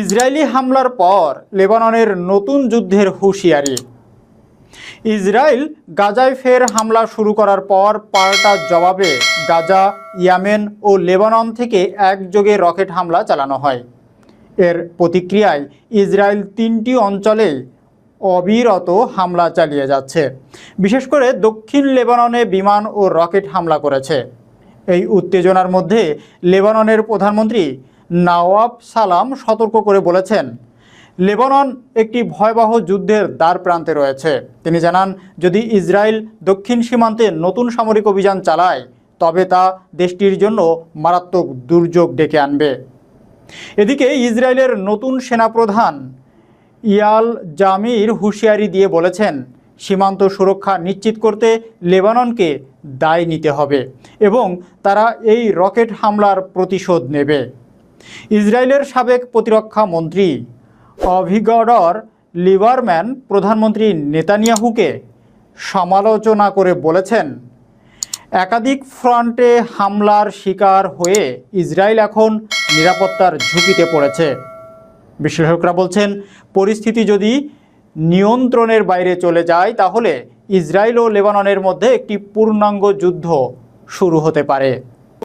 Israeli হামলার পর লেবাননের নতুন যুদ্ধের হুঁশিয়ারি। ইসরায়েল গাজায় ফের হামলা শুরু করার পর পাল্টা জবাবে গাজা, ইয়ামেন ও লেবানন থেকে একযোগে রকেট হামলা চালানো হয়। এর প্রতিক্রিয়ায় ইসরায়েল তিনটি অঞ্চলে অবিরত হামলা চালিয়ে যাচ্ছে। বিশেষ করে দক্ষিণ লেবাননে বিমান ও রকেট হামলা করেছে। এই উত্তেজনার মধ্যে লেবাননের প্রধানমন্ত্রী নওয়াব সালাম সতর্ক করে বলেছেন, লেবানন একটি ভয়াবহ যুদ্ধের দ্বার প্রান্তে রয়েছে। তিনি জানান, যদি ইসরায়েল দক্ষিণ সীমান্তে নতুন সামরিক অভিযান চালায়, তবে তা দেশটির জন্য মারাত্মক দুর্যোগ ডেকে আনবে। এদিকে ইসরায়েলের নতুন সেনাপ্রধান ইয়াল জামির হুঁশিয়ারি দিয়ে বলেছেন, সীমান্ত সুরক্ষা নিশ্চিত করতে লেবাননকে দায় নিতে হবে এবং তারা এই রকেট হামলার প্রতিশোধ নেবে। ইসরায়েলের সাবেক প্রতিরক্ষা মন্ত্রী অভিগডর লিবারম্যান প্রধানমন্ত্রী নেতানিয়াহুকে সমালোচনা করে বলেছেন, একাধিক ফ্রন্টে হামলার শিকার হয়ে ইসরায়েল এখন নিরাপত্তার ঝুঁকিতে পড়েছে। বিশ্লেষকরা বলছেন, পরিস্থিতি যদি নিয়ন্ত্রণের বাইরে চলে যায়, তাহলে ইসরায়েল ও লেবাননের মধ্যে একটি পূর্ণাঙ্গ যুদ্ধ শুরু হতে পারে।